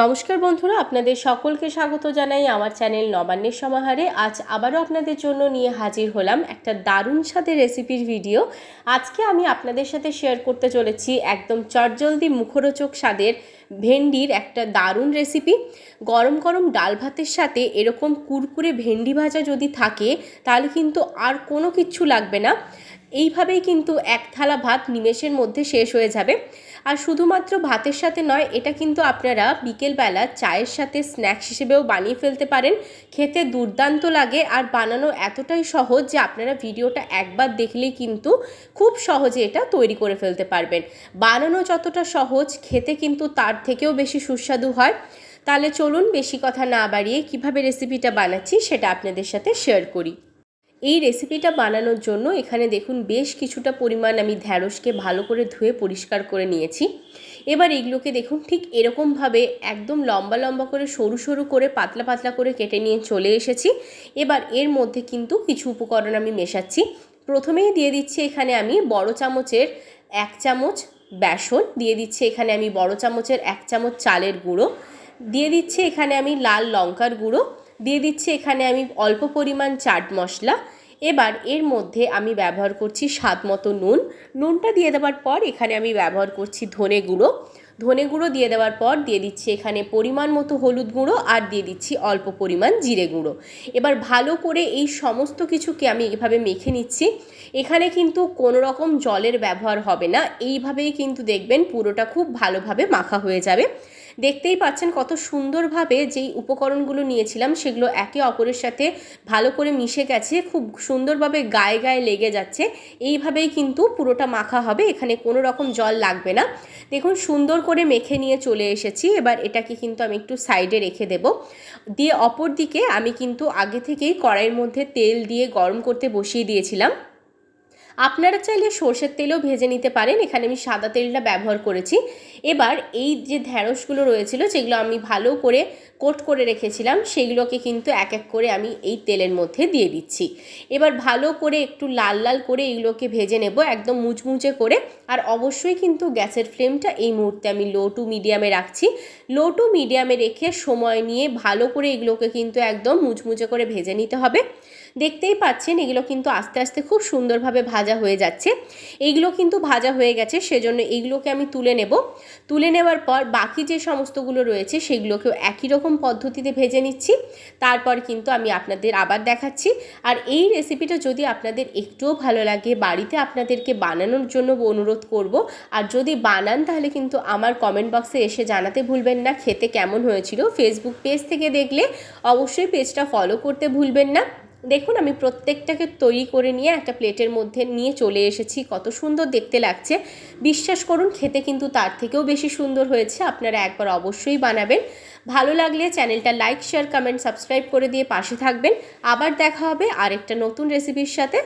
নমস্কার বন্ধুরা, আপনাদের সকলকে স্বাগত জানাই আমার চ্যানেল নবান্নের সমাহারে। আজ আবারও আপনাদের জন্য নিয়ে হাজির হলাম একটা দারুণ স্বাদের রেসিপির ভিডিও। আজকে আমি আপনাদের সাথে শেয়ার করতে চলেছি একদম চটজলদি মুখরোচক স্বাদের ভেন্ডির একটা দারুণ রেসিপি গরম গরম ডাল ভাতের সাথে এরকম কুরকুরে ভেন্ডি ভাজা যদি থাকে, তাহলে কিন্তু আর কোনো কিচ্ছু লাগবে না। এইভাবেই কিন্তু এক থালা ভাত নিমেষের মধ্যে শেষ হয়ে যাবে। আর শুধুমাত্র ভাতের সাথে নয়, এটা কিন্তু আপনারা বিকেলবেলা চায়ের সাথে স্ন্যাক্স হিসেবেও বানিয়ে ফেলতে পারেন। খেতে দুর্দান্ত লাগে আর বানানো এতটাই সহজ যে আপনারা ভিডিওটা একবার দেখলেই কিন্তু খুব সহজে এটা তৈরি করে ফেলতে পারবেন। বানানো যতটা সহজ, খেতে কিন্তু তার থেকেও বেশি সুস্বাদু হয়। তাহলে চলুন বেশি কথা না বাড়িয়ে কীভাবে রেসিপিটা বানাচ্ছি সেটা আপনাদের সাথে শেয়ার করি। এই রেসিপিটা বানানোর জন্য এখানে দেখুন বেশ কিছুটা পরিমাণ আমি ঢ্যাঁড়সকে ভালো করে ধুয়ে পরিষ্কার করে নিয়েছি। এবার এগুলোকে দেখুন ঠিক এরকমভাবে একদম লম্বা লম্বা করে সরু সরু করে পাতলা পাতলা করে কেটে নিয়ে চলে এসেছি। এবার এর মধ্যে কিন্তু কিছু উপকরণ আমি মেশাচ্ছি। প্রথমেই দিয়ে দিচ্ছি এখানে আমি বড় চামচের এক চামচ বেসন, দিয়ে দিচ্ছি এখানে আমি বড় চামচের এক চামচ চালের গুঁড়ো, দিয়ে দিচ্ছি এখানে আমি লাল লঙ্কার গুঁড়ো দিয়ে দিচ্ছি এখানে আমি অল্প পরিমাণ চাট মশলা। এবার এর মধ্যে আমি ব্যবহার করছি স্বাদ মতো নুন। নুনটা দিয়ে দেওয়ার পর এখানে আমি ব্যবহার করছি ধনে গুঁড়ো। ধনে গুঁড়ো দিয়ে দেওয়ার পর দিয়ে দিচ্ছি এখানে পরিমাণ মতো হলুদ গুঁড়ো আর দিয়ে দিচ্ছি অল্প পরিমাণ জিরে গুঁড়ো। এবার ভালো করে এই সমস্ত কিছুকে আমি এভাবে মেখে নিচ্ছি। এখানে কিন্তু কোনো রকম জলের ব্যবহার হবে না। এইভাবেই কিন্তু দেখবেন পুরোটা খুব ভালোভাবে মাখা হয়ে যাবে। দেখতেই পাচ্ছেন কত সুন্দরভাবে যেই উপকরণগুলো নিয়েছিলাম, সেগুলো একে অপরের সাথে ভালো করে মিশে গেছে, খুব সুন্দরভাবে গায়ে গায়ে লেগে যাচ্ছে। এইভাবেই কিন্তু পুরোটা মাখা হবে, এখানে কোনো রকম জল লাগবে না। দেখুন, সুন্দর করে মেখে নিয়ে চলে এসেছি, এবার এটাকে কিন্তু আমি একটু সাইডে রেখে দেব। দিয়ে অপর দিকে আমি কিন্তু আগে থেকেই কড়াইয়ের মধ্যে তেল দিয়ে গরম করতে বসিয়ে দিয়েছিলাম। আপনারা চাইলে সর্ষের তেলও ভেজে নিতে পারেন। এখানে আমি সাদা তেলটা ব্যবহার করেছি। এবার এই যে ঢ্যাঁড়সগুলো রয়েছিল, যেগুলো আমি ভালো করে কোট করে রেখেছিলাম, সেগুলোকে কিন্তু এক এক করে আমি এই তেলের মধ্যে দিয়ে দিচ্ছি। এবার ভালো করে একটু লাল লাল করে এগুলোকে ভেজে নেব, একদম মুচমুচে করে। আর অবশ্যই কিন্তু গ্যাসের ফ্লেমটা এই মুহূর্তে আমি লো টু মিডিয়ামে রাখছি। লো টু মিডিয়ামে রেখে সময় নিয়ে ভালো করে এগুলোকে কিন্তু একদম মুচমুচে করে ভেজে নিতে হবে। দেখতেই পাচ্ছেন, এগুলো কিন্তু আস্তে আস্তে খুব সুন্দরভাবে ভাজা হয়ে যাচ্ছে। এইগুলো কিন্তু ভাজা হয়ে গেছে, সেজন্য এইগুলোকে আমি তুলে নেব। তুলে নেওয়ার পর বাকি যে সমস্তগুলো রয়েছে, সেগুলোকেও একই রকম পদ্ধতিতে ভেজে নিচ্ছি। তারপর কিন্তু আমি আপনাদের আবার দেখাচ্ছি। আর এই রেসিপিটা যদি আপনাদের একটুও ভালো লাগে, বাড়িতে আপনাদেরকে বানানোর জন্য অনুরোধ করব। আর যদি বানান, তাহলে কিন্তু আমার কমেন্ট বক্সে এসে জানাতে ভুলবেন না। খেতে কেমন হয়েছিল ফেসবুক পেজ থেকে দেখলে অবশ্যই পেজটা ফলো করতে ভুলবেন না। দেখুন, আমি প্রত্যেকটাকে তৈরি করে নিয়ে একটা প্লেটের মধ্যে নিয়ে চলে এসেছি। কত সুন্দর দেখতে লাগছে। বিশ্বাস করুন, খেতে কিন্তু তার থেকেও বেশি সুন্দর হয়েছে। আপনারা একবার অবশ্যই বানাবেন। ভালো লাগলে চ্যানেলটা লাইক, শেয়ার, কমেন্ট, সাবস্ক্রাইব করে দিয়ে পাশে থাকবেন। আবার দেখা হবে আরেকটা নতুন রেসিপির সাথে।